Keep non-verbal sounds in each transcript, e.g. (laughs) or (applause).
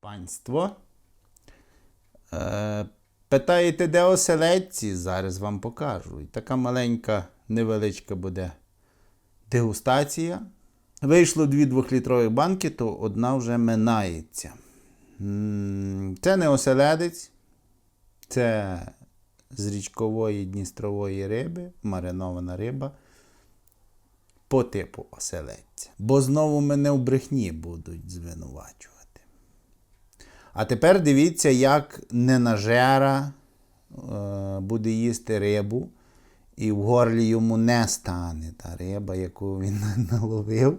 Панство. Е, питаєте, де оселедці? Зараз вам покажу. І така маленька, невеличка буде дегустація. Вийшло дві двохлітрові банки, то одна вже минається. Це не оселедець, це з річкової дністрової риби, маринована риба по типу оселедця. Бо знову мене в брехні будуть звинувачувати. А тепер дивіться, як ненажера е, буде їсти рибу, і в горлі йому не стане та риба, яку він (laughs) наловив.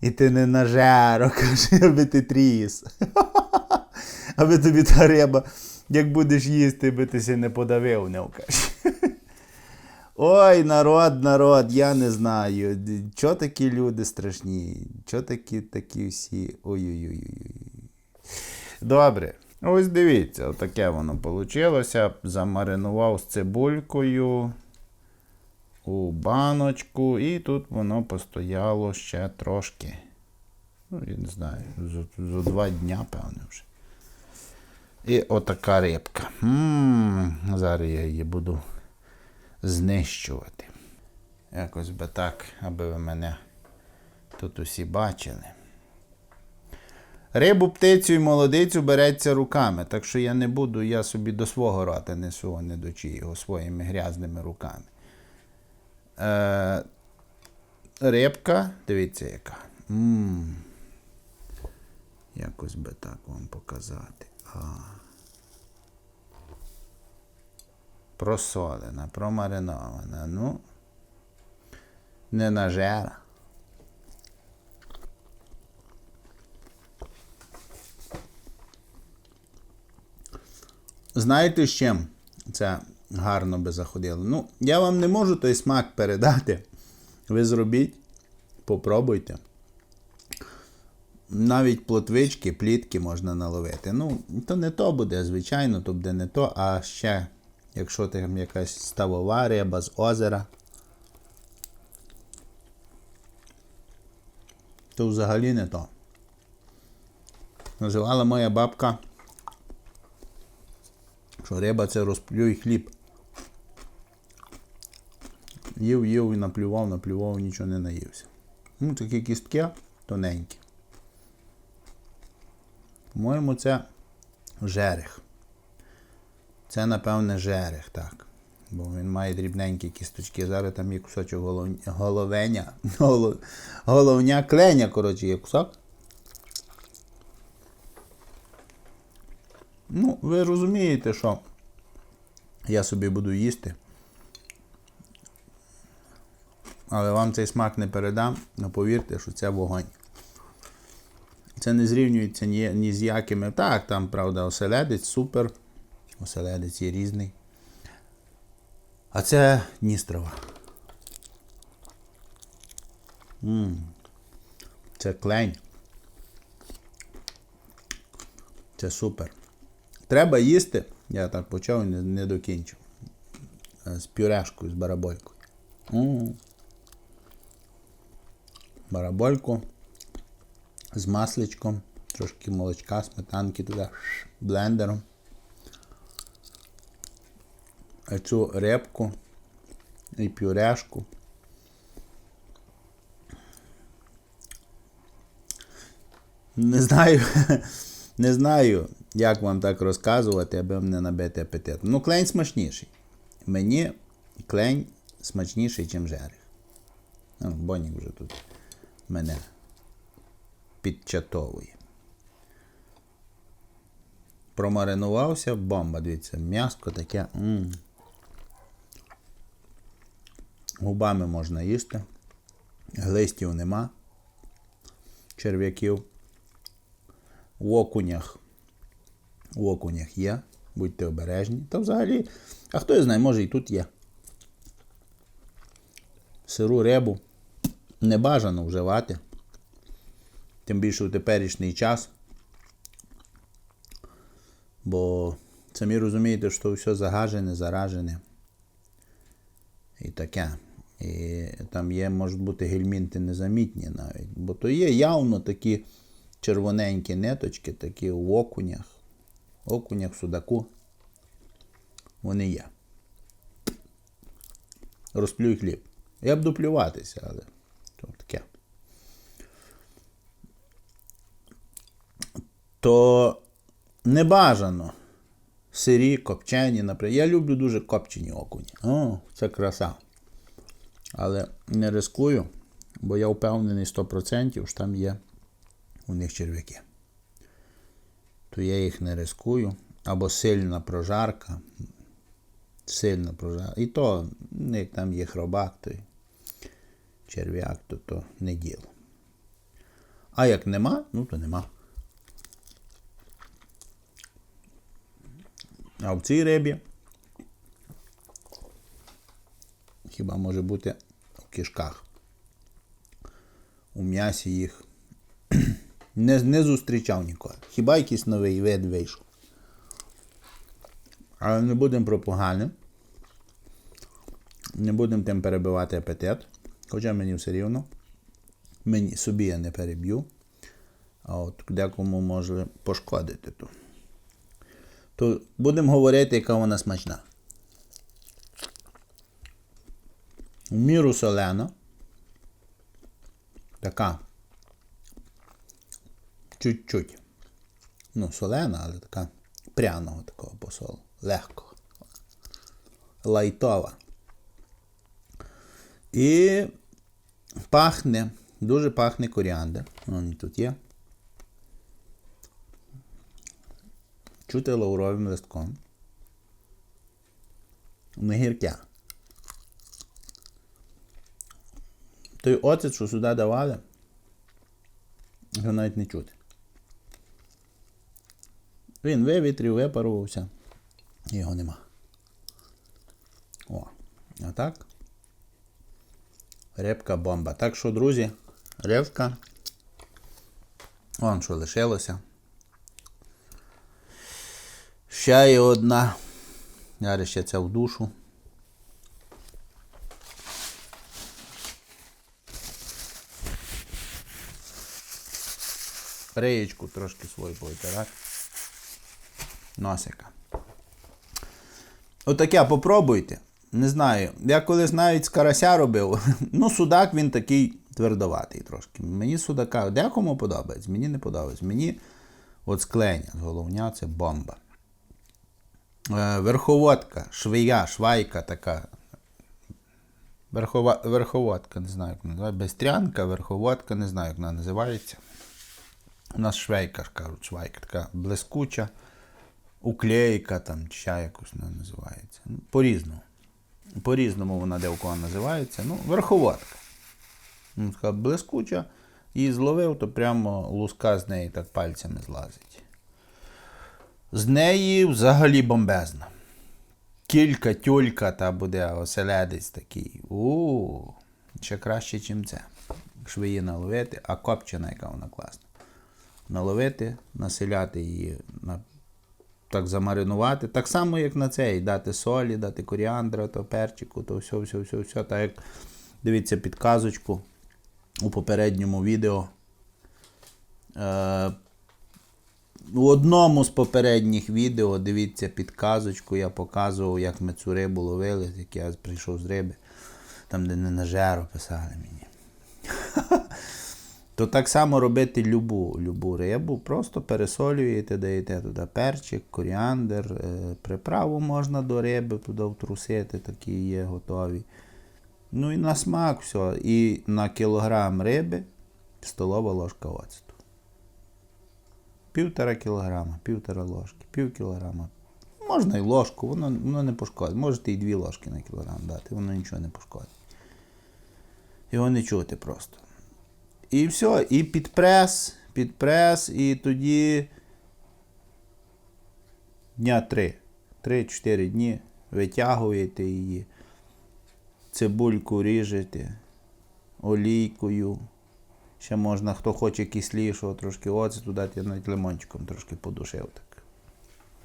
І ти не нажеро, (laughs) каже, аби ти тріс. (laughs) Аби тобі та риба, як будеш їсти, би ти не подавив, не каже. Ой, народ, народ, я не знаю. Чо такі люди страшні? Чо такі такі всі. Ой-ой-ой. Добре. Ось дивіться, отаке воно вийшло. Замаринував з цибулькою у баночку, і тут воно постояло ще трошки. Ну, я не знаю, за, два дня, певне вже. І отака рибка. м зараз я її буду знищувати. Якось би так, аби ви мене тут усі бачили. Рибу, птицю і молодицю береться руками, так що я не буду, я собі до свого рота несу, а не до чиїго своїми грязними руками. Е, рибка, дивіться яка. м Якось би так вам показати. А. Просолена, промаринована. Ну, не нажера. Знаєте з чим це гарно би заходило? Ну, я вам не можу той смак передати. Ви зробіть, попробуйте. Навіть плотвички, плітки можна наловити. Ну, то не то буде, звичайно, то буде не то, а ще, якщо там якась ставова риба з озера, то взагалі не то. Називала моя бабка, що риба це розплюй хліб. Їв, їв і наплював, наплював, нічого не наївся. Ну, такі кістки тоненькі. По-моєму, це жерех. Це, напевне, жерех, так. Бо він має дрібненькі кісточки. Зараз там є кусочок голов... головеня. (laughs) Головня кленя, коротше, є кусок. Ну, ви розумієте, що я собі буду їсти. Але вам цей смак не передам, але повірте, що це вогонь. Це не зрівнюється ні, ні з якими. Так, там, правда, оселедець супер. Оселедець є різний. А це Дністрова. м Це клень. Це супер. Треба їсти. Я так почав і не, докінчив. Е, З пюрешкою, з бараболькою. м Барабольку з масличком, трошки молочка, сметанки туди, блендером. А Цю репку і пюрешку. Не знаю, (laughs) не знаю, як вам так розказувати, аби вам не набити апетит. Ну, клень смачніший. Мені клень смачніший, ніж жерех. Ну, Бонік вже тут мене підчатовує. Промаринувався, бомба, дивіться, м'яско таке. м Губами можна їсти. Глистів нема. Черв'яків. В окунях. В окунях є. Будьте обережні. Та взагалі, а хто знає, може і тут є. Сиру рибу не бажано вживати. Тим більше у теперішній час. Бо самі розумієте, що все загажене, заражене. І таке. І там є, можуть бути гельмінти незамітні навіть. Бо то є явно такі червоненькі ниточки, такі в окунях, окунях, судаку. Вони є. Розплюй хліб. Я буду плюватися, але то таке. То не бажано сирі, копчені, наприклад. Я люблю дуже копчені окуні. О, це краса. Але не рискую, бо я впевнений 100%, що там є у них черв'яки. То я їх не рискую. Або сильна прожарка. Сильна прожарка. І то, як там є хробак, то черв'як, то то не діло. А як нема, ну то нема. А в цій рибі хіба може бути в кишках. У м'ясі їх не, не зустрічав ніколи. Хіба якийсь новий вид вийшов. Але не будемо про погане. Не будемо тим перебивати апетит. Хоча мені все рівно. Мені, собі я не переб'ю. А от декому може пошкодити то. То будемо говорити, яка вона смачна. В міру солена. Така. Чуть-чуть. Ну, солена, але така пряного такого посолу. Легкого. Лайтова. І пахне, дуже пахне коріандр. Він тут є. Чути лавровим листком. Не гірке. Той оцет, що сюди давали, його навіть не чути. Він вивітрів, випарувався. Його нема. О, а так. Рибка бомба. Так що, друзі, рибка. Вон що лишилося. Ще є одна. Зараз ще це в душу. Реєчку трошки свою повитирати. Носика. Отаке попробуйте. Не знаю. Я колись навіть з карася робив. (laughs) Ну, судак він такий твердоватий трошки. Мені судака декому подобається, мені не подобається. Мені от склення з головня це бомба. Е, Верховодка, швия, швайка така. Верхова, верховодка, не знаю, як називається. Бестрянка, верховодка, не знаю, як вона називається. У нас швейка, кажуть, швайка, така блискуча, уклейка там, ще якось вона називається. Ну, По-різному. По-різному вона де у кого називається. Ну, верховодка. Ну, така блискуча. Її зловив, то прямо луска з неї так пальцями злазить. З неї взагалі бомбезна. Кілька тюлька та буде оселедець такий. у ще краще, ніж це. Швиї наловити, а копчена, яка вона класна. Наловити, населяти її, на, так замаринувати. Так само, як на цей, дати солі, дати коріандра, то перчику, то все, все, все, все. Так як дивіться підказочку у попередньому відео. Е, у одному з попередніх відео, дивіться підказочку, я показував, як ми цю рибу ловили, як я прийшов з риби, там, де не на жеро писали мені. То так само робити любу, любу рибу, просто пересолюєте, даєте туди перчик, коріандр, е, приправу можна до риби туди втрусити, такі є готові. Ну і на смак все. І на кілограм риби столова ложка оцту. Півтора кілограма, півтора ложки, пів кілограма. Можна і ложку, воно, воно не пошкодить. Можете і дві ложки на кілограм дати, воно нічого не пошкодить. Його не чути просто. І все, і під прес, під прес, і тоді дня три. Три-чотири дні витягуєте її, цибульку ріжете, олійкою. Ще можна, хто хоче кислішого, трошки оцету дати, я навіть лимончиком трошки подушив так.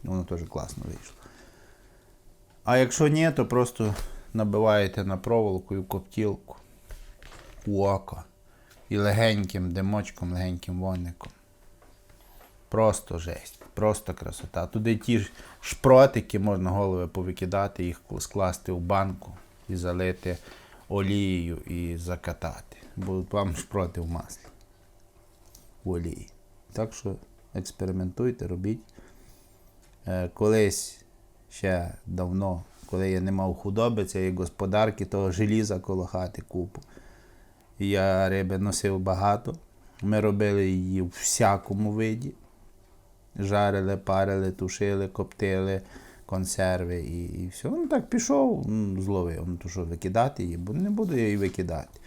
Воно теж класно вийшло. А якщо ні, то просто набиваєте на проволоку і в коптілку у око. І легеньким димочком, легеньким вогником. Просто жесть, просто красота. Туди ті ж шпротики можна голови повикидати, їх скласти в банку і залити олією і закатати. Будуть вам шпроти в маслі. В олії. Так що експериментуйте, робіть. Е, колись ще давно, коли я не мав худоби, цієї господарки, того желіза коло хати купу. Я риби носив багато. Ми робили її в всякому виді. Жарили, парили, тушили, коптили, консерви і, і все. Ну так пішов, м, зловив. Ну то що викидати її, бо не буду я її викидати.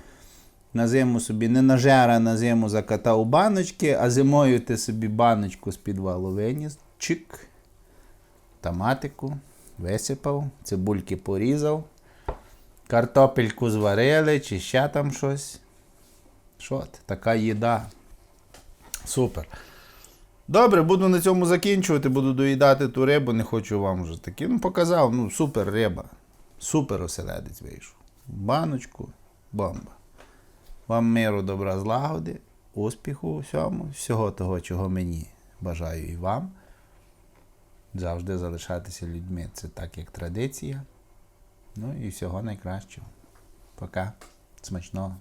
На зиму собі не нажера, на зиму закатав баночки, а зимою ти собі баночку з підвалу виніс, чик, томатику, висипав, цибульки порізав, картопельку зварили, чи ще там щось. Що ти, така їда. Супер. Добре, буду на цьому закінчувати, буду доїдати ту рибу, не хочу вам вже таки. Ну, показав, ну, супер риба. Супер оселедець вийшов. Баночку, бомба. Вам миру, добра, злагоди, успіху у всьому, всього того, чого мені бажаю і вам. Завжди залишатися людьми. Це так, як традиція. Ну і всього найкращого. Пока. Смачного.